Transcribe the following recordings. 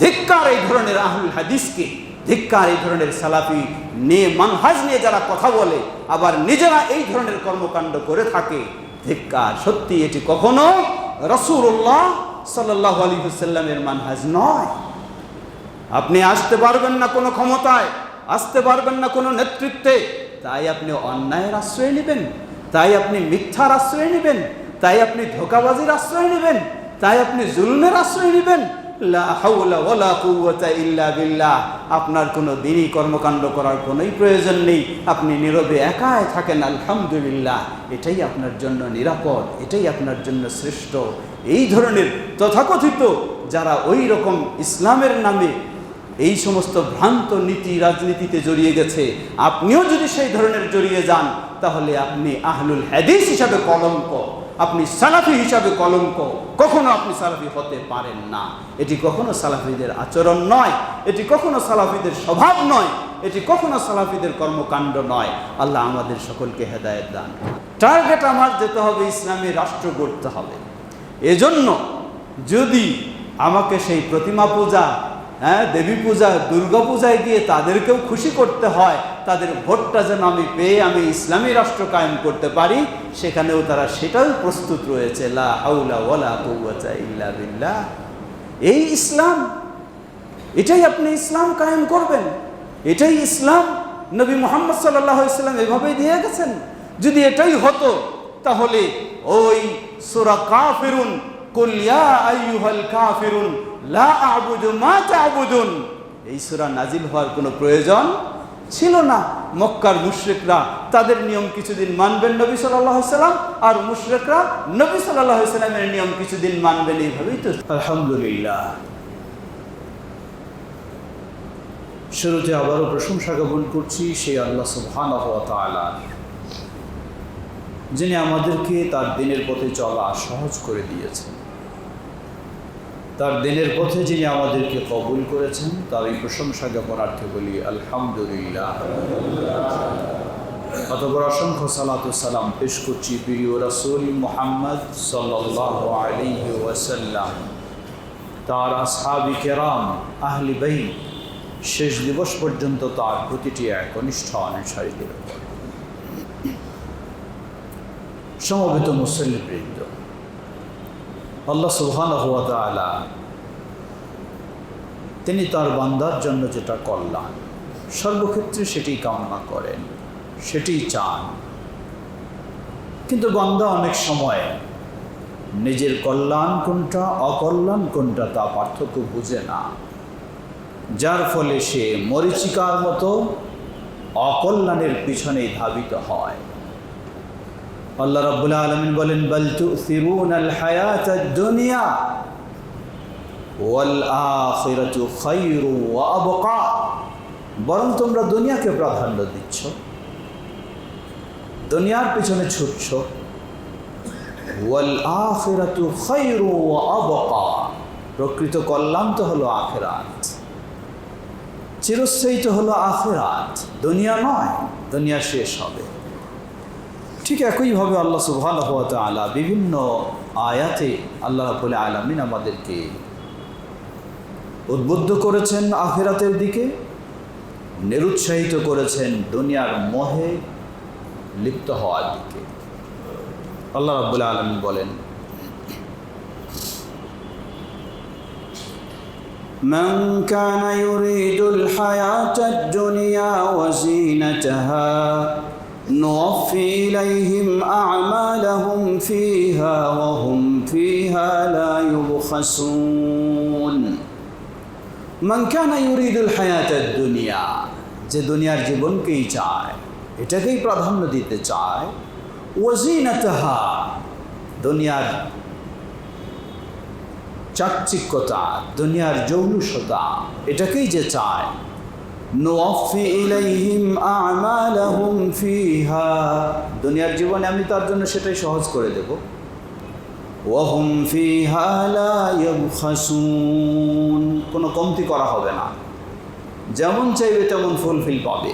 ধিক্কার এই ধরনের আহুল হাদিসকে, ধিক্কার এই ধরনের সালাফি নিয়ে মানহাজ নিয়ে যারা কথা বলে, আবার নিজেরা এই ধরনের কর্মকাণ্ড করে থাকে, ধিক্কার সত্যি এটি কখনো রসুল্লাহ সাল্লাহ আলী হুসাল্লামের মানহাজ নয়। আপনি আসতে পারবেন না কোনো ক্ষমতায়, আসতে পারবেন না কোনো নেতৃত্বে, তাই আপনি অন্যায়ের আশ্রয় নেবেন, তাই আপনি মিথ্যার আশ্রয় নেবেন, তাই আপনি ধোকাবাজির আশ্রয় নেবেন, তাই আপনি জুলমের আশ্রয় নেবেন আপনার কোনো দিনই কর্মকাণ্ড করার কোনোই প্রয়োজন নেই। আপনি নীরবে একাই থাকেন, আলহামদুলিল্লাহ। এটাই আপনার জন্য নিরাপদ, এটাই আপনার জন্য শ্রেষ্ঠ। এই ধরনের তথাকথিত যারা ওই রকম ইসলামের নামে এই সমস্ত ভ্রান্ত নীতি রাজনীতিতে জড়িয়ে গেছে, আপনিও যদি সেই ধরনের জড়িয়ে যান, তাহলে আপনি আহলুল হাদিস হিসাবে কলঙ্ক। আপনি সালাফি হিসাবে কলঙ্ক, কখনো আপনি সালাফি হতে পারেন না। এটি কখনো সালাফিদের আচরণ নয়, এটি কখনো সালাফিদের স্বভাব নয়, এটি কখনো সালাফিদের কর্মকাণ্ড নয়। আল্লাহ আমাদের সকলকে হেদায়েত দান টার্গেট আমার যেতে হবে, ইসলামী রাষ্ট্র গড়তে হবে। এজন্য যদি আমাকে সেই প্রতিমা পূজা হ্যাঁ দেবী পূজা, দুর্গা পূজায় গিয়ে তাদেরকেও খুশি করতে হয় তাদের ভোটটা যেন আমি পেয়ে আমি ইসলামী রাষ্ট্র কায়েম করতে পারি, সেখানেও তারা সেটাও প্রস্তুত রয়েছে। লা ইল্লা বিল্লাহ। এই ইসলাম, এটাই আপনি ইসলাম কায়েম করবেন। এটাই ইসলাম নবী মোহাম্মদ সাল্লাহ ইসলাম এভাবেই দিয়ে গেছেন। যদি এটাই হতো, তাহলে ওই সুরা কাফিরুন কুলিয়া আইয়ুহাল কাফিরুন, লা আবুদু মা তা'বুদুন। এই সূরা নাজিল হওয়ার কোনো প্রয়োজন ছিল না। মক্কার মুশরিকরা তাদের নিয়ম কিছুদিন মানবেন নবী আলাইহি সাল্লাম, আর মুশরিকরা নবী আলাইহি সাল্লামের নিয়ম কিছুদিন মানবেন এইভাবেই তো। আলহামদুলিল্লাহ। শুরুতে আবারও প্রশংসা জ্ঞাপন করছি সেই আল্লাহ তাআলা। যিনি আমাদেরকে তার দিনের পথে চলা সহজ করে দিয়েছেন। তার দিনের পথে যিনি আমাদেরকে কবুল করেছেন, তার এই প্রশংসা জ্ঞাপনার্থে বলি, আলহামদুলিল্লাহ। অতপর অসংখ্য সালাত সালাম পেশ করছি প্রিয় রাসূল মোহাম্মদ সাল্লাহ আলী তার আসহাবি কেরাম, আহলি বাই শেষ দিবস পর্যন্ত তার প্রতিটি একনিষ্ঠ অনুসারীদের উপর। সমবেত মুসল্লিবৃন্দ আল্লাহ সুহান তাআলা তিনি তার বান্দার জন্য যেটা কল্যাণ সর্বক্ষেত্রে সেটি কামনা করেন সেটি চান। কিন্তু বান্দা অনেক সময় নিজের কল্যাণ কোনটা, অকল্যাণ কোনটা তা পার্থক্য বুঝে না। যার ফলে সে মরিচিকার মতো অকল্যাণের পিছনেই ধাবিত হয়। আল্লাহ রাব্বুল আলামিন বলেন, বল তুসিরুনাল হায়াতাদ দুনিয়া ওয়াল আখিরাতু খায়রু ওয়া আবকা। বরং তোমরা দুনিয়াকে প্রাধান্য দিচ্ছ। দুনিয়ার পিছনে ছুটছ। ওয়াল আখিরাতু খায়রু ওয়া আবকা। প্রকৃত কল্যাণ তো হলো আখেরাত। চিরস্থায়ী তো হলো আখেরাত। দুনিয়া নয়, দুনিয়া শেষ হবে। ঠিক একইভাবে আল্লাহ সুবহান আলা বিভিন্ন আয়াতে আল্লাহ রাবুল আলমিন আমাদেরকে উদ্বুদ্ধ করেছেন আখেরাতের দিকে নিরুৎসাহিত করেছেন দুনিয়ার মোহে লিপ্ত হওয়ার দিকে আল্লাহ রাবুল আলমিন বলেন من كان يريد الحياة الدنيا وزينتها نوفي إليهم أعمالهم فيها وهم فيها لا يبخسون من كان يريد الحياة الدنيا যে দুনিয়ার জীবনকেই চায় এটাকেই প্রাধান্য দিতে চায় ওয়াজিনাতাহা দুনিয়ার চাকচিক্যতা দুনিয়ার জৌলুসতা এটাকেই যে চায় নুওয়াফি ইলাইহিম আমালাহুম ফিহা দুনিয়ার জীবনে আমি তার জন্য সেটাই সহজ করে দেব ওয়াহুম ফিহা লা ইয়াবখাসুন কোনো কমতি করা হবে না যেমন চাইবে তেমন ফুলফিল পাবে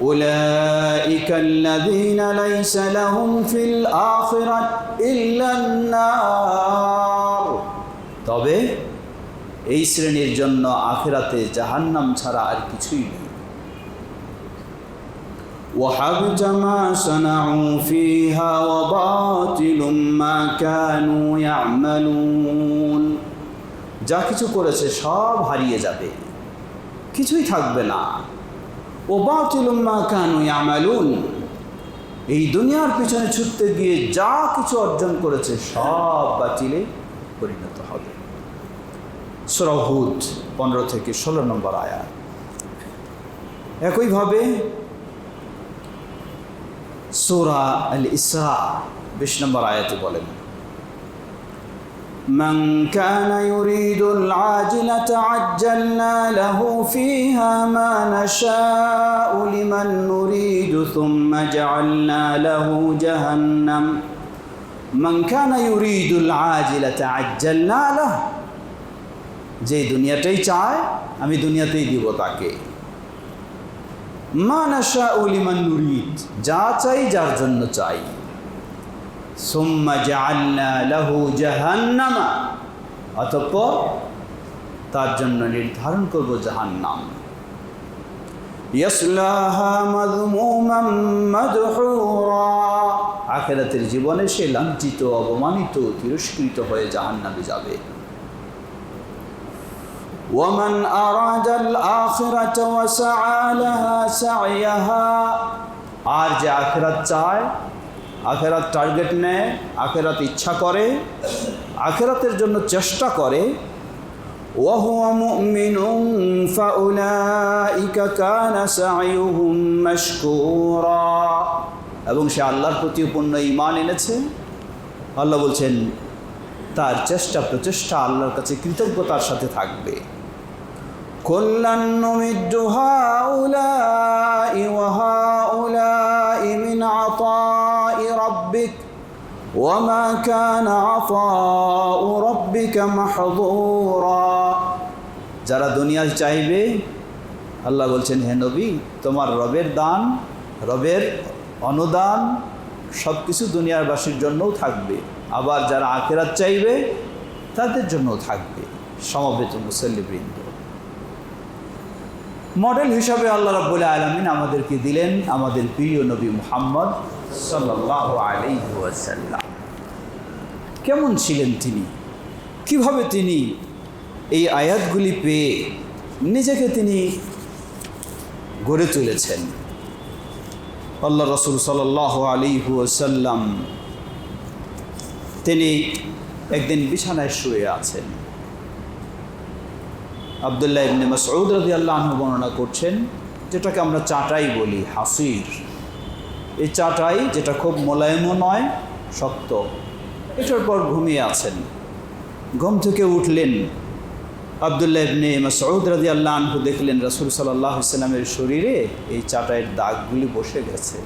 أولئك الذين ليس لهم في الآخرة إلا النار তবে এই শ্রেণীর জন্য আখেরাতে জাহান্নাম ছাড়া আর কিছুই নেই وحبط ما صنعوا فيها وباطل ما كانوا يعملون যা কিছু করেছে সব হারিয়ে যাবে কিছুই থাকবে না ও বাতিলুম্মা কানু ইয়ামালুন এই দুনিয়ার পিছনে ছুটতে গিয়ে যা কিছু অর্জন করেছে সব বাতিলে পরিণত হবে সরহুদ পনেরো থেকে ষোলো নম্বর আয়াত একইভাবে সোরা আল ইসরা বিশ নম্বর আয়াতে বলেন من كان يريد العاجلة عجلنا له فيها ما نشاء لمن نريد ثم جعلنا له جهنم من كان يريد العاجلة عجلنا له যে দুনিয়াটাই চায়, আমি দুনিয়াতেই দিব তাকে। যা চাই যার জন্য চাই। সোম্মা জাহান্না লাহু জাহান্নামা, অতঃপর তার জন্য নির্ধারণ করব জাহান্নাম। আখেরাতের জীবনে সে লাঞ্ছিত অবমানিত তিরস্কৃত হয়ে জাহান্নামে যাবে। ومن أراد الآخرة وسعى لها سعيها আর যে আখেরাত চায় আখেরাত টার্গেট নেয় আখেরাত ইচ্ছা করে আখেরাতের জন্য চেষ্টা করে وهو مؤمن فأولئك كان سعيهم مشكورا এবং সে আল্লাহর প্রতি পূর্ণ ইমান এনেছে আল্লাহ বলছেন তার চেষ্টা প্রচেষ্টা আল্লাহর কাছে কৃতজ্ঞতার সাথে থাকবে كلا نمد هؤلاء وهؤلاء من عطاء ربك وما كان عطاء ربك محظورا যারা দুনিয়ায় চাইবে আল্লাহ বলছেন হে নবী তোমার রবের দান রবের অনুদান সব কিছু দুনিয়ারবাসীর জন্যও থাকবে আবার যারা আখেরাত চাইবে তাদের জন্যও থাকবে সমবেত মুসল্লিবৃন্দ মডেল হিসাবে আল্লাহ রাব্বুল আলমিন আমাদেরকে দিলেন আমাদের প্রিয় নবী মুহাম্মদ সাল্লাহ কেমন ছিলেন তিনি? কীভাবে তিনি এই আয়াতগুলি পেয়ে নিজেকে তিনি গড়ে তুলেছেন? আল্লাহ রসুল সাল্লাহ আলী ওসাল্লাম তিনি একদিন বিছানায় শুয়ে আছেন। আবদুল্লাহ ইবনে মাসউদ রাজি আল্লাহ বর্ণনা করছেন, যেটাকে আমরা চাটাই বলি, হাসির। এই চাটাই যেটা খুব মোলায়েমও নয়, শক্ত। এটার পর ঘুমিয়ে আছেন। ঘুম থেকে উঠলেন। আবদুল্লাহ ইবনে মাসউদ রাজি আল্লাহ দেখলেন রাসূল সাল্লাহ ইসলামের শরীরে এই চাটাইয়ের দাগগুলি বসে গেছে।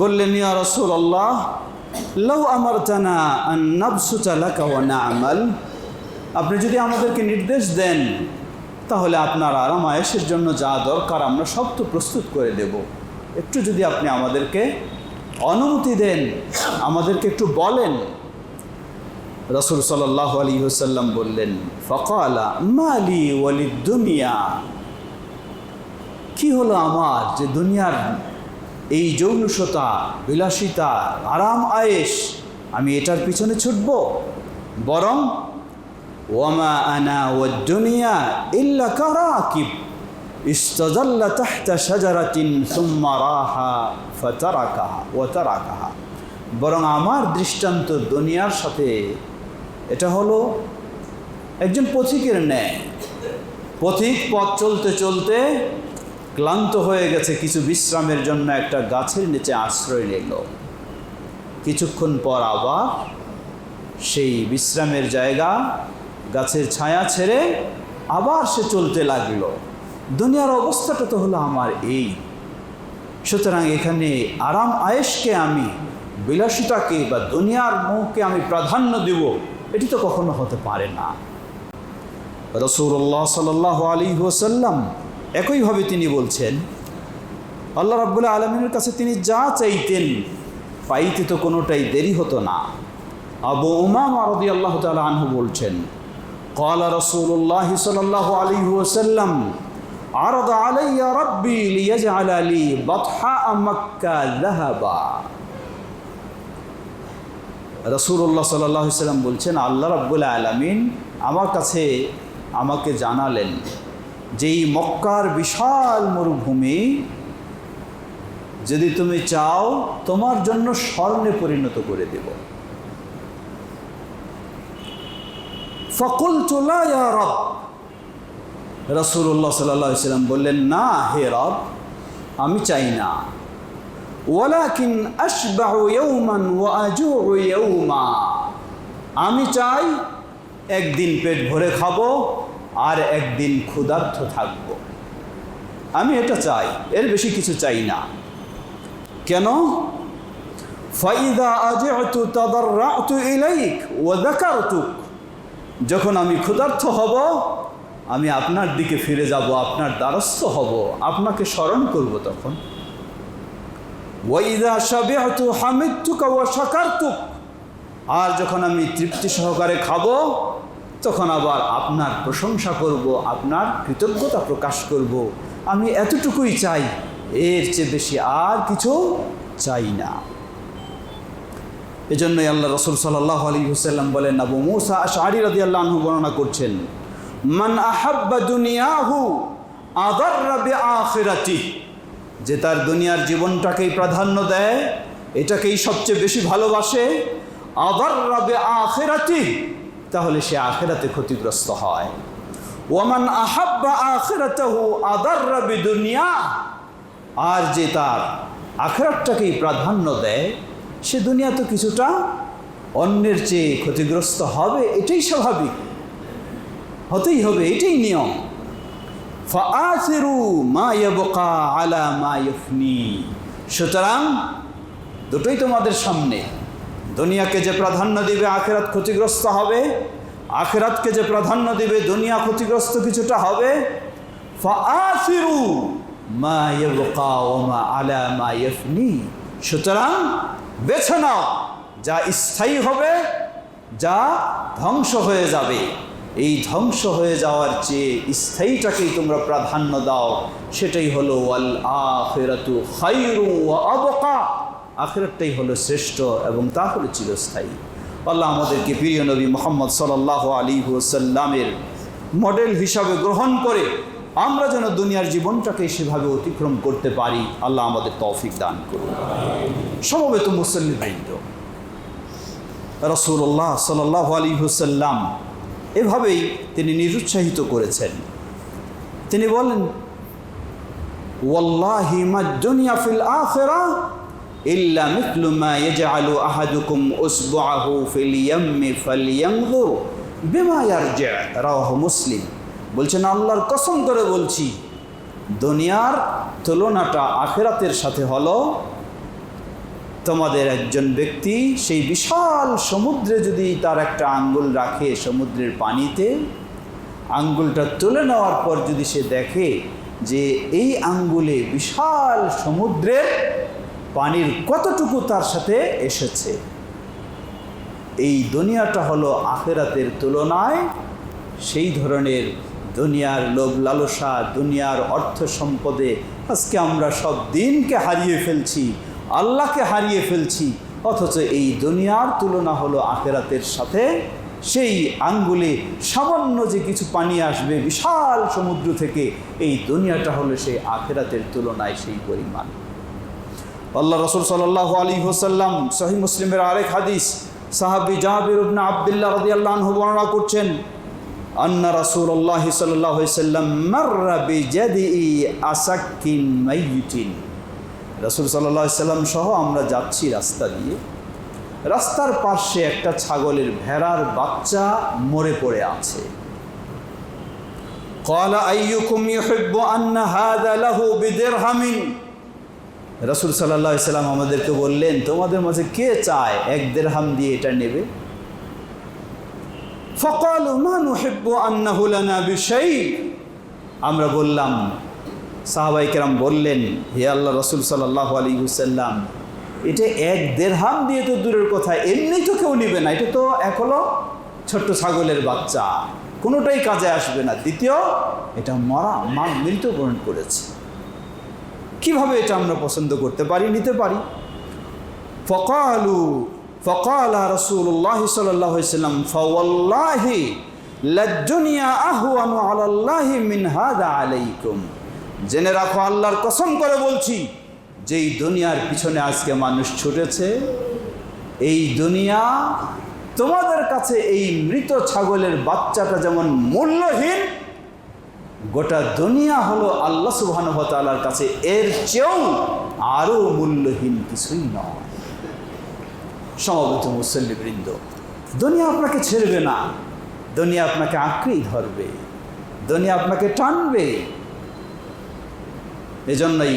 বললেন, ইয়া রসুল আল্লাহ লৌ আমার জানা নবসু চালাকা নামাল? আপনি যদি আমাদেরকে নির্দেশ দেন, তাহলে আপনার আরাম আয়েসের জন্য যা দরকার আমরা সব তো প্রস্তুত করে দেব। একটু যদি আপনি আমাদেরকে অনুমতি দেন, আমাদেরকে একটু বলেন। রসুল সাল্লাহ আলী হুসাল্লাম বললেন, ফকালা মালি ওয়ালি দুনিয়া কি হলো আমার যে দুনিয়ার এই যৌনসতা, বিলাসিতা, আরাম আয়েস আমি এটার পিছনে ছুটব? বরং ওয়ামা আনা ও দুনিয়া ইল্লা কারাকিব। তাহতা শাজারাতিন সুম্মা রাহা ফাতারাকাহা ওয়া বরং আমার দৃষ্টান্ত দুনিয়ার সাথে এটা হলো একজন পথিকের ন্যায়। পথিক পথ চলতে চলতে ক্লান্ত হয়ে গেছে, কিছু বিশ্রামের জন্য একটা গাছের নিচে আশ্রয় নিল। কিছুক্ষণ পর আবার সেই বিশ্রামের জায়গা গাছের ছায়া ছেড়ে আবার সে চলতে লাগল। দুনিয়ার অবস্থাটা তো হলো আমার এই। সুতরাং এখানে আরাম আয়েসকে আমি, বিলাসিতাকে বা দুনিয়ার মোহকে আমি প্রাধান্য দেব, এটি তো কখনো হতে পারে না। রসুল্লাহ সাল আলী ওসাল্লাম একইভাবে তিনি বলছেন, আল্লাহ রাবুল্লাহ আলমিনের কাছে তিনি যা চাইতেন, পাইতে তো কোনোটাই দেরি হতো না। আবু উমামা আল্লাহ তাআলা আনহু বলছেন قال رسول الله صلى الله عليه وسلم عرض علي ربي ليجعل لي بطحاء مكة ذهبا রসুল্লাহ সাল্লাহ সাল্লাম বলছেন আল্লাহ রাব্বুল আলমিন আমার কাছে আমাকে জানালেন যে এই মক্কার বিশাল মরুভূমি যদি তুমি চাও তোমার জন্য স্বর্ণে পরিণত করে দেব ফকুল চোলা রব। রসুল্লাহ সাল্লাহ সাল্লাম বললেন, না হে রব, আমি চাই না। ওয়ালাকিন আশবাহু ইয়ৌমান ওয়া আজুউ ইয়ৌমা আমি চাই একদিন পেট ভরে খাব আর একদিন ক্ষুধার্থ থাকব। আমি এটা চাই, এর বেশি কিছু চাই না। কেন? ফাইদা আজেতু তাদার রাতু ইলাইক ও দেখারতুক যখন আমি ক্ষুধার্থ হব, আমি আপনার দিকে ফিরে যাব, আপনার দ্বারস্থ হব, আপনাকে স্মরণ করব তখন। ওয়াইদা সাবিআতু হামিদতুকা ওয়া আর যখন আমি তৃপ্তি সহকারে খাব, তখন আবার আপনার প্রশংসা করব, আপনার কৃতজ্ঞতা প্রকাশ করব। আমি এতটুকুই চাই, এর চেয়ে বেশি আর কিছু চাই না। এজন্যই আল্লাহ রসুল সাল্লাহ আলী হুসাল্লাম বলেন, আবু মুসা আশারি রাদি আল্লাহ বর্ণনা করছেন, মান আহাব্বা দুনিয়াহু আদার রাবে আখিরাতি যে তার দুনিয়ার জীবনটাকেই প্রাধান্য দেয়, এটাকেই সবচেয়ে বেশি ভালোবাসে আদার রাবে আখেরাতি তাহলে সে আখেরাতে ক্ষতিগ্রস্ত হয়। ওমান আহাব্বা আখেরাতাহু আদার রাবে দুনিয়া আর যে তার আখেরাতটাকেই প্রাধান্য দেয় সে দুনিয়া তো কিছুটা অন্যের চেয়ে ক্ষতিগ্রস্ত হবে, এটাই স্বাভাবিক। হতেই হবে, এটাই নিয়ম। ফাআসিরু মা ইয়াবকা আলা মা ইফনি সুতরাং দুটোই তোমাদের সামনে। দুনিয়াকে যে প্রাধান্য দিবে আখেরাত ক্ষতিগ্রস্ত হবে, আখেরাতকে যে প্রাধান্য দিবে দুনিয়া ক্ষতিগ্রস্ত কিছুটা হবে। ফাআসিরু মা ইয়াবকা ওয়া মা আলা মা ইফনি সুতরাং বেছে নাও, যা স্থায়ী হবে, যা ধ্বংস হয়ে যাবে। এই ধ্বংস হয়ে যাওয়ার চেয়ে স্থায়ীটাকেই তোমরা প্রাধান্য দাও। সেটাই হলো, ওয়াল আখেরাতু খাইরু আবকা। আখেরাতটাই হলো শ্রেষ্ঠ এবং তা হলো চিরস্থায়ী। আল্লাহ আমাদেরকে প্রিয় নবী মোহাম্মদ সাল্লাহ আলী সাল্লামের মডেল হিসাবে গ্রহণ করে আমরা যেন দুনিয়ার জীবনটাকে সেভাবে অতিক্রম করতে পারি, আল্লাহ আমাদের তৌফিক দান করুন। সমবেত মুসল্লি বৃন্দ রসুল্লাহ সাল্লাহ আলী হুসাল্লাম এভাবেই তিনি নিরুৎসাহিত করেছেন। তিনি বলেন ইল্লা আহাদুকুম মুসলিম। বলছেন, আল্লাহর কসম করে বলছি, দুনিয়ার তুলনাটা আখেরাতের সাথে হলো, তোমাদের একজন ব্যক্তি সেই বিশাল সমুদ্রে যদি তার একটা আঙ্গুল রাখে সমুদ্রের পানিতে, আঙ্গুলটা তুলে নেওয়ার পর যদি সে দেখে যে এই আঙ্গুলে বিশাল সমুদ্রের পানির কতটুকু তার সাথে এসেছে, এই দুনিয়াটা হলো আখেরাতের তুলনায় সেই ধরনের দুনিয়ার লোভ লালসা, দুনিয়ার অর্থ সম্পদে আজকে আমরা সব দিনকে হারিয়ে ফেলছি, আল্লাহকে হারিয়ে ফেলছি, অথচ এই দুনিয়ার তুলনা হলো আখেরাতের সাথে। সেই আঙ্গুলে সামান্য যে কিছু পানি আসবে বিশাল সমুদ্র থেকে, এই দুনিয়াটা হলো সেই আখেরাতের তুলনায় সেই পরিমাণ। আল্লাহ রসুল সাল্লাহ আলী হোসাল্লাম সহি মুসলিমের আরেক হাদিস, সাহাবি জাহাবির উবনা আবদুল্লাহ রদি আল্লাহ বর্ণনা করছেন আন্না রাসূলুল্লাহ সাল্লাম মাররা রাসূল সাল্লাম সহ আমরা যাচ্ছি রাস্তা দিয়ে। রাস্তার পাশে একটা ছাগলের ভেড়ার বাচ্চা মরে পড়ে আছে। রসুল আইয়ুকুম আন্না সাল্লাম আমাদেরকে বললেন, তোমাদের মাঝে কে চায় এক দেড় হাম দিয়ে এটা নেবে? ফকাল মানু হেব্বু বিষয় আমরা বললাম, সাহাবাই কেরাম বললেন, হে আল্লাহ রসুল সাল্লাহ আলী হুসাল্লাম এটা এক দেড়হাম দিয়ে তো দূরের কথা, এমনি তো কেউ নিবে না। এটা তো এক হলো ছোট্ট ছাগলের বাচ্চা, কোনোটাই কাজে আসবে না। দ্বিতীয়, এটা মরা, মা মৃত্যুবরণ করেছে। কীভাবে এটা আমরা পছন্দ করতে পারি, নিতে পারি? ফকালু ফকালা রসুল্লাহ সাল্লাম, ফওয়াল্লাহি লাজ্জুনিয়া আহওয়ানু আলাল্লাহি মিন হাদা আলাইকুম। জেনে রাখো, আল্লাহর কসম করে বলছি, যেই দুনিয়ার পিছনে আজকে মানুষ ছুটেছে, এই দুনিয়া তোমাদের কাছে এই মৃত ছাগলের বাচ্চাটা যেমন মূল্যহীন, গোটা দুনিয়া হলো আল্লাহ সুবাহানুভতালার কাছে এর চেয়েও আরও মূল্যহীন কিছুই নয়। সমবেত মুসল্লিবৃন্দ দুনিয়া আপনাকে ছেড়বে না, দুনিয়া আপনাকে আঁকড়েই ধরবে, দুনিয়া আপনাকে টানবে। এজন্যই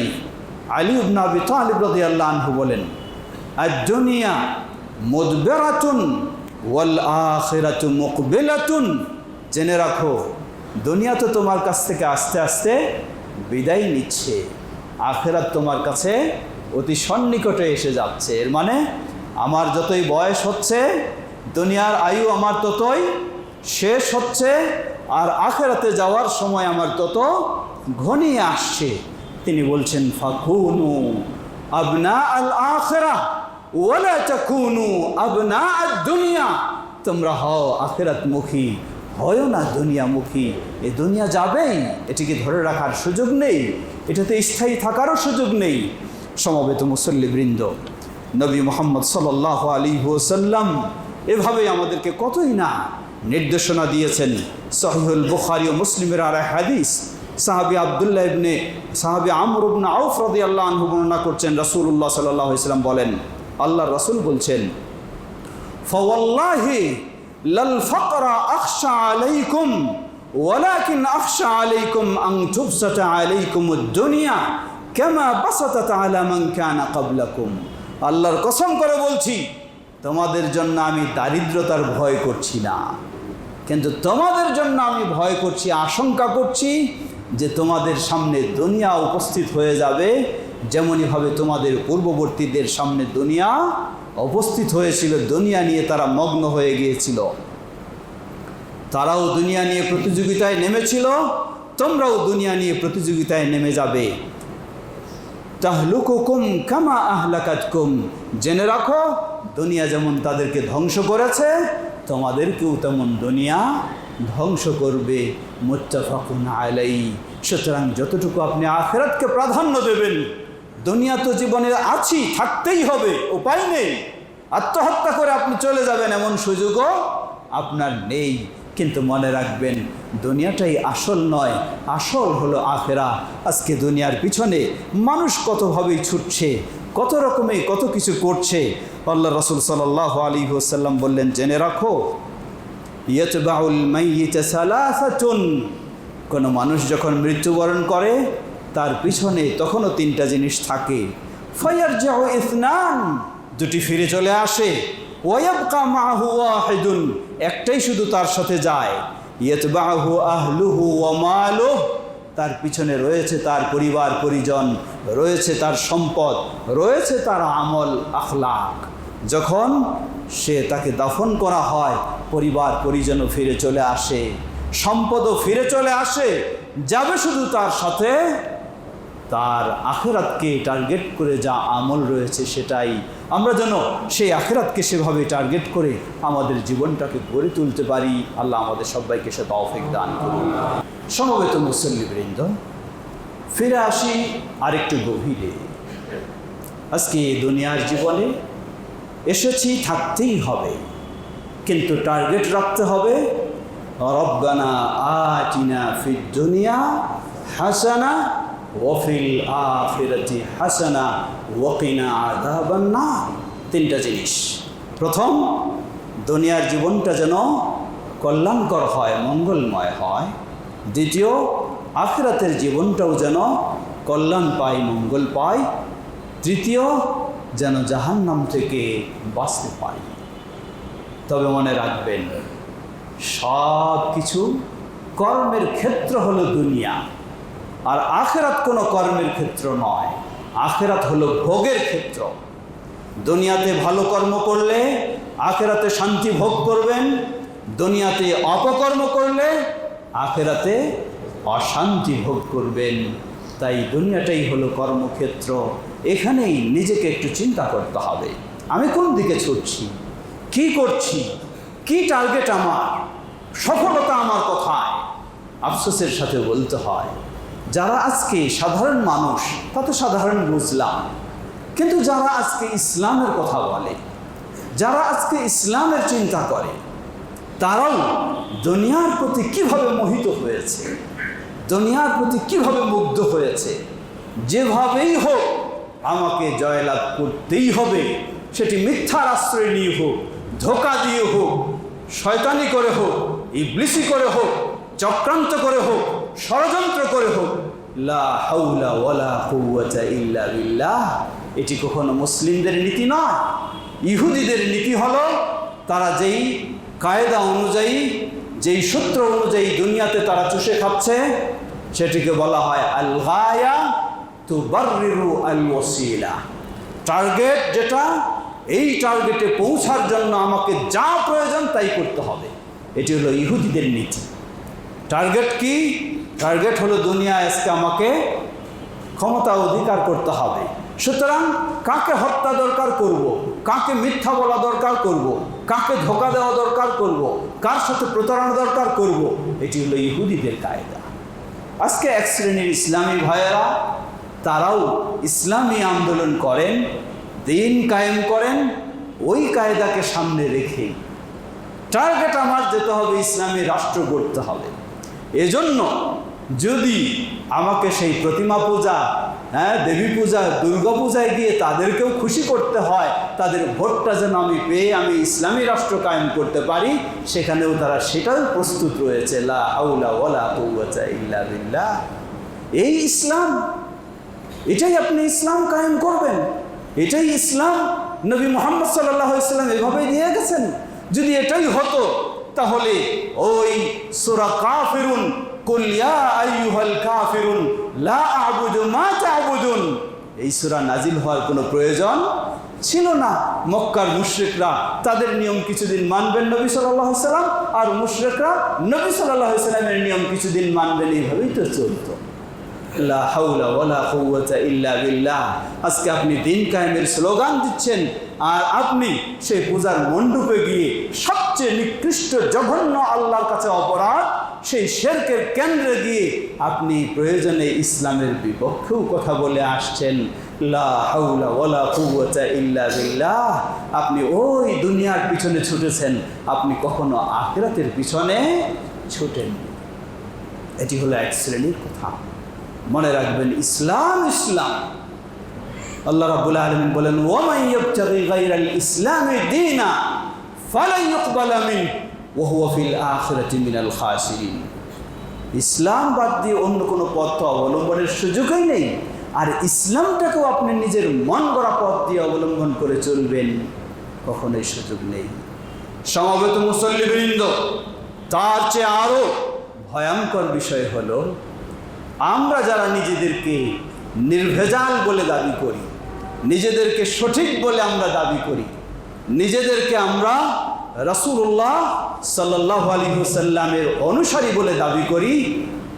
আলী উবনা আবি তালিব রদি আল্লাহ বলেন আর দুনিয়া মুদবেরাতুন ওয়াল আখিরাতু মুকবিলাতুন। জেনে রাখো, দুনিয়া তো তোমার কাছ থেকে আস্তে আস্তে বিদায় নিচ্ছে, আখেরাত তোমার কাছে অতি সন্নিকটে এসে যাচ্ছে। এর মানে আমার যতই বয়স হচ্ছে, দুনিয়ার আয়ু আমার ততই শেষ হচ্ছে, আর আখেরাতে যাওয়ার সময় আমার তত ঘনিয়ে আসছে। তিনি বলছেন, ফাকুনু আবনা আল আখেরা ওয়ালা তাকুনু আবনা আদ দুনিয়া। তোমরা হও আখেরাত মুখী হয় না দুনিয়ামুখী। এ দুনিয়া যাবেই, এটিকে ধরে রাখার সুযোগ নেই, এটাতে স্থায়ী থাকারও সুযোগ নেই। সমবেত মুসল্লিবৃন্দ নবী মোহাম্মদ সাল্লাহ আলী ওসাল্লাম এভাবেই আমাদেরকে কতই না নির্দেশনা দিয়েছেন। সহিহুল বুখারি ও মুসলিমের আর হাদিস, সাহাবি আবদুল্লাহ ইবনে, সাহাবি আমর ইবনে আউফ আনহু বর্ণনা করছেন, রাসূলুল্লাহ সাল্লাল্লাহু আলাইহি সাল্লাম বলেন, আল্লাহর রাসূল বলছেন, ফওয়াল্লাহি লাল ফাকরা আখশা আলাইকুম, ওয়ালাকিন আখশা আলাইকুম আন তুবসাতা আলাইকুম দুনিয়া, কামা বাসাতাত আলা মান কানা ক্বাবলাকুম। আল্লাহর কসম করে বলছি, তোমাদের জন্য আমি দারিদ্রতার ভয় করছি না। কিন্তু তোমাদের জন্য আমি ভয় করছি, আশঙ্কা করছি যে তোমাদের সামনে দুনিয়া উপস্থিত হয়ে যাবে যেমনইভাবে তোমাদের পূর্ববর্তীদের সামনে দুনিয়া উপস্থিত হয়েছিল, দুনিয়া নিয়ে তারা মগ্ন হয়ে গিয়েছিল। তারাও দুনিয়া নিয়ে প্রতিযোগিতায় নেমেছিল, তোমরাও দুনিয়া নিয়ে প্রতিযোগিতায় নেমে যাবে। তাহলুকুকুম কামা আহলাকাতকুম। জেনে রাখো, দুনিয়া যেমন তাদেরকে ধ্বংস করেছে, তোমাদেরকেও তেমন দুনিয়া ধ্বংস করবে। মুত্তাফাকুন আলাই সুতরাং যতটুকু আপনি আখেরাতকে প্রাধান্য দেবেন, দুনিয়া তো জীবনে আছি, থাকতেই হবে, উপায় নেই। আত্মহত্যা করে আপনি চলে যাবেন এমন সুযোগও আপনার নেই। কিন্তু মনে রাখবেন, দুনিয়াটাই আসল নয়, আসল হলো আখেরা। আজকে দুনিয়ার পিছনে মানুষ কতভাবেই ছুটছে, কত রকমে কত কিছু করছে, আল্লাহ রসুল সাল্লাহ আলী ওসাল্লাম বললেন, জেনে রাখো সালাসাতুন। কোনো মানুষ যখন মৃত্যুবরণ করে, তার পিছনে তখনও তিনটা জিনিস থাকে। ফয়ার যাও ইসনান, দুটি ফিরে চলে আসে। ওয়াবকা মাহু ওয়াহিদুন, একটাই শুধু তার সাথে যায়। ইয়তবাহু আহলুহু ওয়া মালুহ, তার পিছনে রয়েছে তার পরিবার, পরিজন, রয়েছে তার সম্পদ, রয়েছে তার আমল, আখলাক। যখন সে তাকে দাফন করা হয়, পরিবার, পরিজনও ফিরে চলে আসে। সম্পদও ফিরে চলে আসে, যাবে শুধু তার সাথে। তার আখেরাতকে টার্গেট করে যা আমল রয়েছে সেটাই আমরা যেন সেই আখেরাতকে সেভাবে টার্গেট করে আমাদের জীবনটাকে গড়ে তুলতে পারি। আল্লাহ আমাদের সবাইকে সে তৌফিক দান করুন। সমবেত মুসল্লিবৃন্দ ফিরে আসি আরেকটু গভীরে। আজকে দুনিয়ার জীবনে এসেছি থাকতেই হবে, কিন্তু টার্গেট রাখতে হবে, রব্বানা আটিনা ফিদ দুনিয়া হাসানা ওফিল আখিরাতি হাসানা ওয়াকিনা আযাবান তিনটা জিনিস। প্রথম, দুনিয়ার জীবনটা যেন কল্যাণকর হয়, মঙ্গলময় হয়। দ্বিতীয়, আখিরাতের জীবনটাও যেন কল্যাণ পায়, মঙ্গল পায়। তৃতীয়, যেন জাহান্নাম থেকে বাঁচতে পারি। তবে মনে রাখবেন সব কিছু কর্মের ক্ষেত্র হলো দুনিয়া। আর আখেরাত কোনো কর্মের ক্ষেত্র নয়। আখেরাত হলো ভোগের ক্ষেত্র। দুনিয়াতে ভালো কর্ম করলে আখেরাতে শান্তি ভোগ করবেন, দুনিয়াতে অপকর্ম করলে আখেরাতে অশান্তি ভোগ করবেন। তাই দুনিয়াটাই হলো কর্মক্ষেত্র। এখানেই নিজেকে একটু চিন্তা করতে হবে। আমি কোন দিকে ছুটছি? কি করছি? কি টার্গেট আমার? সফলতা আমার কোথায়? আফসোসের সাথে বলতে হয়। যারা আজকে সাধারণ মানুষ, তা তো সাধারণ বুঝলাম। কিন্তু যারা আজকে ইসলামের কথা বলে, যারা আজকে ইসলামের চিন্তা করে, তারাও দুনিয়ার প্রতি কীভাবে মোহিত হয়েছে, দুনিয়ার প্রতি কীভাবে মুগ্ধ হয়েছে, যেভাবেই হোক আমাকে জয়লাভ করতেই হবে, সেটি মিথ্যার আশ্রয় নিয়ে হোক, ধোকা দিয়ে হোক, শয়তানি করে হোক, ইবলিসি করে হোক, চক্রান্ত করে হোক ষড়যন্ত্র করে হোক। এটি কখনো মুসলিমদের নীতি নয়। ইহুদিদের নীতি হলো, তারা যেই কায়দা অনুযায়ী, যেই সূত্র অনুযায়ী দুনিয়াতে তারা চুষে খাচ্ছে, সেটিকে বলা হয় আল গায়া তু বার্রিরু আল ওসিলা টার্গেট যেটা, এই টার্গেটে পৌঁছার জন্য আমাকে যা প্রয়োজন তাই করতে হবে। এটি হলো ইহুদিদের নীতি। টার্গেট কি? টার্গেট হলো দুনিয়া আজকে আমাকে ক্ষমতা অধিকার করতে হবে সুতরাং কাকে হত্যা দরকার করব। কাকে মিথ্যা বলা দরকার করব। কাকে ধোকা দেওয়া দরকার করব। কার সাথে প্রতারণা দরকার করব। এটি হলো ইহুদিদের কায়দা আজকে এক শ্রেণির ইসলামী ভাইয়েরা, তারাও ইসলামী আন্দোলন করেন, দিন কায়েম করেন, ওই কায়দাকে সামনে রেখে টার্গেট আমার যেতে হবে, ইসলামী রাষ্ট্র গড়তে হবে এজন্য যদি আমাকে সেই প্রতিমা পূজা হ্যাঁ দেবী পূজা, দুর্গা পূজায় গিয়ে তাদেরকেও খুশি করতে হয়, তাদের ভোটটা যেন আমি পেয়ে আমি ইসলামী রাষ্ট্র কায়েম করতে পারি, সেখানেও তারা সেটাও প্রস্তুত রয়েছে। লা বিল্লাহ। এই ইসলাম, এটাই আপনি ইসলাম কায়েম করবেন। এটাই ইসলাম নবী মোহাম্মদ সাল্লাহ ইসলাম এভাবেই দিয়ে গেছেন। যদি এটাই হতো তাহলে ওই সুরা কাফিরুন, কুল ইয়া আইয়ুহাল কাফিরুন, লা আবুদু মা তা'বুদুন। এই সুরা নাজিল হওয়ার কোনো প্রয়োজন ছিল না। মক্কার মুশরিকরা তাদের নিয়ম কিছুদিন মানবেন নবী আলাইহি সাল্লাম আর মুশরিকরা নবী আলাইহি সাল্লামের নিয়ম কিছুদিন মানবেন, এইভাবেই তো চলতো। লা হাওলা ওয়ালা কুওয়াতা ইল্লা আজকে আপনি দিন কায়েমের স্লোগান দিচ্ছেন, আর আপনি সেই পূজার মণ্ডপে গিয়ে সবচেয়ে নিকৃষ্ট জঘন্য আল্লাহর কাছে অপরাধ, সেই শেরকের কেন্দ্রে গিয়ে আপনি প্রয়োজনে ইসলামের বিপক্ষেও কথা বলে আসছেন। আপনি ওই দুনিয়ার পিছনে ছুটেছেন, আপনি কখনো আখিরাতের পিছনে ছুটেন এটি হলো এক শ্রেণির কথা। মনে রাখবেন, ইসলাম ইসলাম। আল্লাহ রাব্বুল আলামিন বলেন গায়রাল ইসলামি দীনা মিনাল খাসিরিন। ইসলাম বাদ দিয়ে অন্য কোনো পথ অবলম্বনের সুযোগই নেই। আর ইসলামটাকেও আপনি নিজের মন গড়া পথ দিয়ে অবলম্বন করে চলবেন, কখনোই সুযোগ নেই। সমবেত মুসল্লিবৃন্দ, তার চেয়ে আরও ভয়ঙ্কর বিষয় হলো আমরা যারা নিজেদেরকে নির্ভেজাল বলে দাবি করি, নিজেদেরকে সঠিক বলে আমরা দাবি করি, নিজেদেরকে আমরা রসুল্লাহ সাল্লাহ আলী হুসাল্লামের অনুসারী বলে দাবি করি,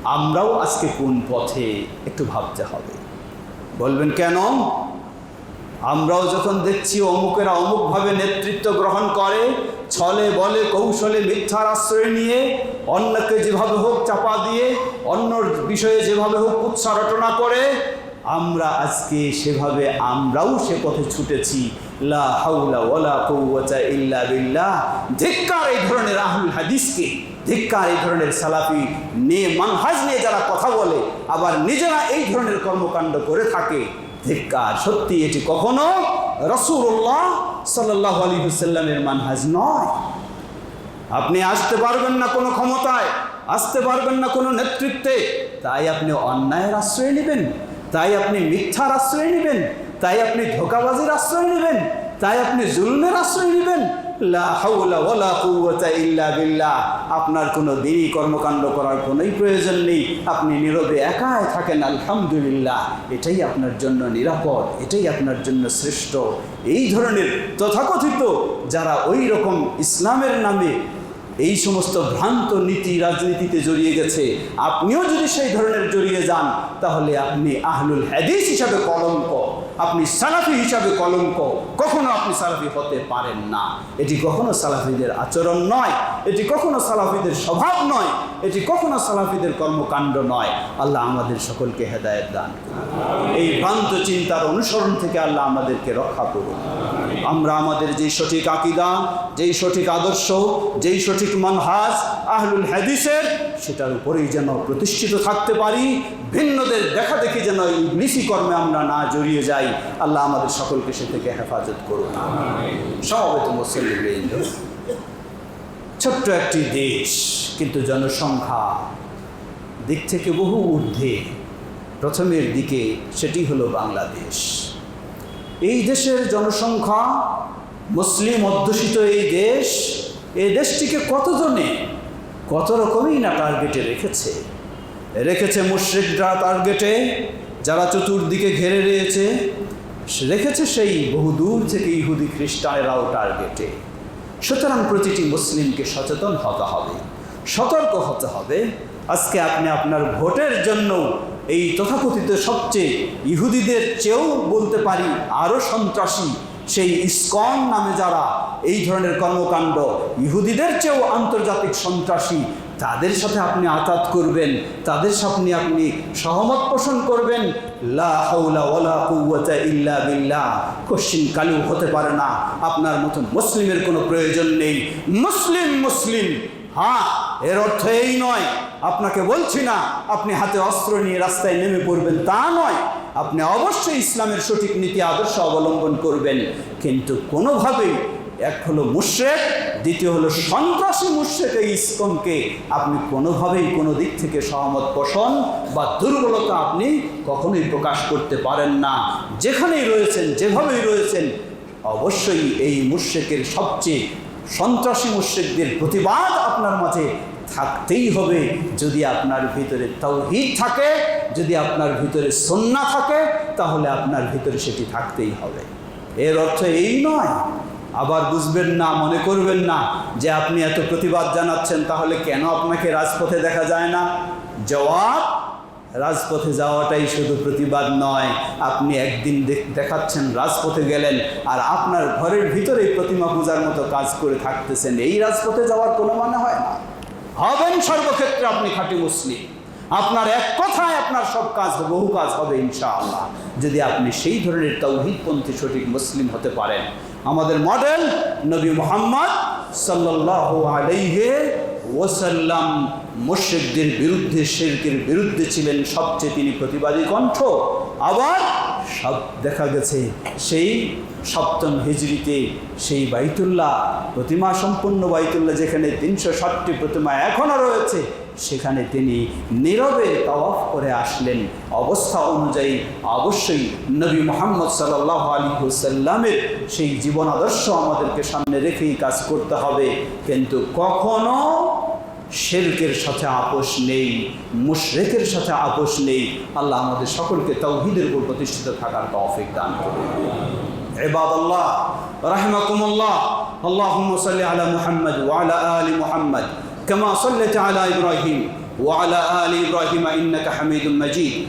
আমরাও আজকে কোন পথে একটু ভাবতে হবে। বলবেন কেন? আমরাও যখন দেখছি অমুকেরা অমুকভাবে নেতৃত্ব গ্রহণ করে, ছলে বলে, কৌশলে মিথ্যার আশ্রয় নিয়ে, অন্যকে যেভাবে হোক চাপা দিয়ে অন্য বিষয়ে যেভাবে হোক উৎসাহ রটনা করে, আমরা আজকে সেভাবে আমরাও সে পথে ছুটেছি। লা হাউলা ওয়ালা কুওয়াতা ইল্লা বিল্লাহ। ধিক্কার এই ধরনের আহুল হাদিসকে, ধিক্কার এই ধরনের সালাফি নিয়ে, মানহাজ নিয়ে যারা কথা বলে, আবার নিজেরা এই ধরনের কর্মকাণ্ড করে থাকে ধিক্কার। সত্যি, এটি কখনো রসুল্লাহ সাল্লাহ আলী হুসাল্লামের মানহাজ নয়। আপনি আসতে পারবেন না কোনো ক্ষমতায়, আসতে পারবেন না কোনো নেতৃত্বে। তাই আপনি অন্যায়ের আশ্রয় নেবেন, তাই আপনি মিথ্যার আশ্রয় নেবেন, তাই আপনি ধোকাবাজির আশ্রয় নেবেন, তাই আপনি জুলমের আশ্রয় নেবেন আপনার কোনো দিনই কর্মকাণ্ড করার কোনোই প্রয়োজন নেই। আপনি নীরবে একাই থাকেন, আলহামদুলিল্লাহ। এটাই আপনার জন্য নিরাপদ, এটাই আপনার জন্য শ্রেষ্ঠ। এই ধরনের তথাকথিত যারা ওই রকম ইসলামের নামে এই সমস্ত ভ্রান্ত নীতি, রাজনীতিতে জড়িয়ে গেছে, আপনিও যদি সেই ধরনের জড়িয়ে যান, তাহলে আপনি আহলুল হাদিস হিসাবে কলঙ্ক। আপনি সালাফি হিসাবে কলঙ্ক, কখনো আপনি সালাফি হতে পারেন না। এটি কখনো সালাফিদের আচরণ নয়, এটি কখনো সালাফিদের স্বভাব নয়, এটি কখনো সালাফিদের কর্মকাণ্ড নয়। আল্লাহ আমাদের সকলকে হেদায়েত দান এই ভ্রান্ত চিন্তার অনুসরণ থেকে আল্লাহ আমাদেরকে রক্ষা করুন। আমরা আমাদের যেই সঠিক আকিদা, যেই সঠিক আদর্শ, যেই সঠিক মানহাজ আহলুল হাদিসের সেটার উপরেই যেন প্রতিষ্ঠিত থাকতে পারি, ভিন্নদের দেখা দেখি যেন ইংলিশি কর্মে আমরা না জড়িয়ে যাই। আল্লাহ আমাদের সকলকে সে থেকে হেফাজত করুন। সমবেত মুসলিম ছোট্ট একটি দেশ, কিন্তু জনসংখ্যা দিক থেকে বহু ঊর্ধ্বে। প্রথমের দিকে সেটি হলো বাংলাদেশ। এই দেশের জনসংখ্যা, মুসলিম অধ্যুষিত এই দেশ, এই দেশটিকে কতজনে কত রকমই না টার্গেটে রেখেছে। রেখেছে মুশ্রিকরা টার্গেটে যারা চতুর্দিকে ঘেরে রয়েছে রেখেছে সেই বহু দূর থেকে ইহুদি খ্রিস্টানেরাও টার্গেটে সুতরাং প্রতিটি মুসলিমকে সচেতন হতে হবে, সতর্ক হতে হবে। আজকে আপনি আপনার ভোটের জন্য এই তথাকথিত সবচেয়ে ইহুদিদের চেয়েও বলতে পারি আরও সন্ত্রাসী সেই ইসকন নামে যারা এই ধরনের কর্মকাণ্ড ইহুদিদের চেয়েও আন্তর্জাতিক সন্ত্রাসী, তাদের সাথে আপনি আতাত করবেন, তাদের সাথে আপনি সহমত পোষণ করবেন। কোশ্চিন কালু হতে পারে না। আপনার মতন মুসলিমের কোনো প্রয়োজন নেই। মুসলিম মুসলিম। হ্যাঁ। এর অর্থ এই নয়, আপনাকে বলছি না, আপনি হাতে অস্ত্র নিয়ে রাস্তায় নেমে পড়বেন, তা নয়। আপনি অবশ্যই ইসলামের সঠিক নীতি, আদর্শ অবলম্বন করবেন। কিন্তু কোনোভাবেই এক হলো মুশ্রেক, দ্বিতীয় হলো সন্ত্রাসী মুশ্রেক এই ইসকনকে আপনি কোনোভাবেই কোনো দিক থেকে সহমত পোষণ বা দুর্বলতা আপনি কখনোই প্রকাশ করতে পারেন না। যেখানেই রয়েছেন, যেভাবেই রয়েছেন, অবশ্যই এই মুশ্রেকের সবচেয়ে সন্ত্রাসী মুশ্রিকদের প্রতিবাদ আপনার মাঝে থাকতেই হবে যদি আপনার ভিতরে তৌহিদ থাকে, যদি আপনার ভিতরে সন্না থাকে, তাহলে আপনার ভিতরে সেটি থাকতেই হবে। এর অর্থ এই নয়, আবার বুঝবেন না, মনে করবেন না যে আপনি এত প্রতিবাদ জানাচ্ছেন, তাহলে কেন আপনাকে রাজপথে দেখা যায় না? জবাব, রাজপথে যাওয়াটাই শুধু প্রতিবাদ নয়, আপনি একদিন দেখ- দেখাচ্ছেন রাজপথে গেলেন আর আপনার ঘরের ভিতরে প্রতিমা পূজার মতো কাজ করে থাকতেছেন, এই রাজপথে যাওয়ার কোনো মানে হয় না। হবেন সর্বক্ষেত্রে আপনি খাঁটি মুসলিম। আপনার এক কথায় আপনার সব কাজ, বহু কাজ হবে ইনশাআল্লাহ। যদি আপনি সেই ধরনের তৌহিদপন্থী সঠিক মুসলিম হতে পারেন। আমাদের মডেল নবী মোহাম্মদ সাল্লাল্লাহু আলাইহি ওয়াসাল্লাম মুশরিকদের বিরুদ্ধে, শিরকের বিরুদ্ধে ছিলেন সবচেয়ে তিনি প্রতিবাদী কণ্ঠ। আবার সব দেখা গেছে। সেই সপ্তম হিজড়িতে সেই বাইতুল্লাহ, প্রতিমা সম্পূর্ণ বাইতুল্লাহ যেখানে তিনশো ষাটটি প্রতিমা এখনও রয়েছে, সেখানে তিনি নীরবে তওয়াফ করে আসলেন। অবস্থা অনুযায়ী অবশ্যই নবী মোহাম্মদ সাল্লাহ আলী হুসাল্লামের সেই জীবন আদর্শ আমাদেরকে সামনে রেখেই কাজ করতে হবে। কিন্তু কখনো শেরকের সাথে আপোষ নেই মুশরেকের সাথে আপোষ নেই আল্লাহ আমাদের সকলকে তৌহিদের উপর প্রতিষ্ঠিত থাকার তৌফিক দান করুন عباد الله رحمكم الله اللهم صل على محمد وعلى آل محمد كما صليت على إبراهيم وعلى آل إبراهيم إنك حميد مجيد